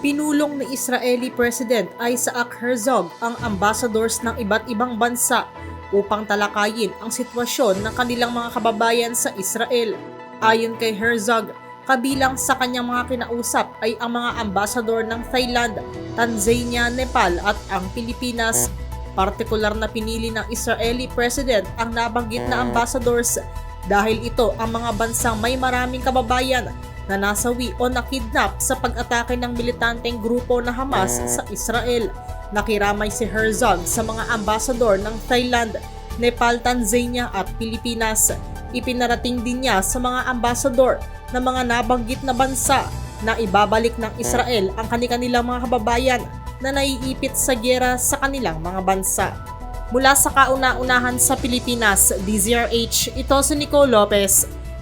Pinulong ni Israeli President Isaac Herzog ang ambassadors ng iba't ibang bansa upang talakayin ang sitwasyon ng kanilang mga kababayan sa Israel. Ayon kay Herzog, kabilang sa kanyang mga kinausap ay ang mga ambassador ng Thailand, Tanzania, Nepal at ang Pilipinas. Partikular na pinili ng Israeli President ang nabanggit na ambassadors dahil ito ang mga bansang may maraming kababayan na nasawi o nakidnap sa pag-atake ng militanteng grupo na Hamas sa Israel. Nakiramay si Herzog sa mga ambasador ng Thailand, Nepal, Tanzania at Pilipinas. Ipinarating din niya sa mga ambasador ng mga nabanggit na bansa na ibabalik ng Israel ang kanilang mga kababayan na naiipit sa gyera sa kanilang mga bansa. Mula sa kauna-unahan sa Pilipinas, DZRH, ito si Nico Lopez.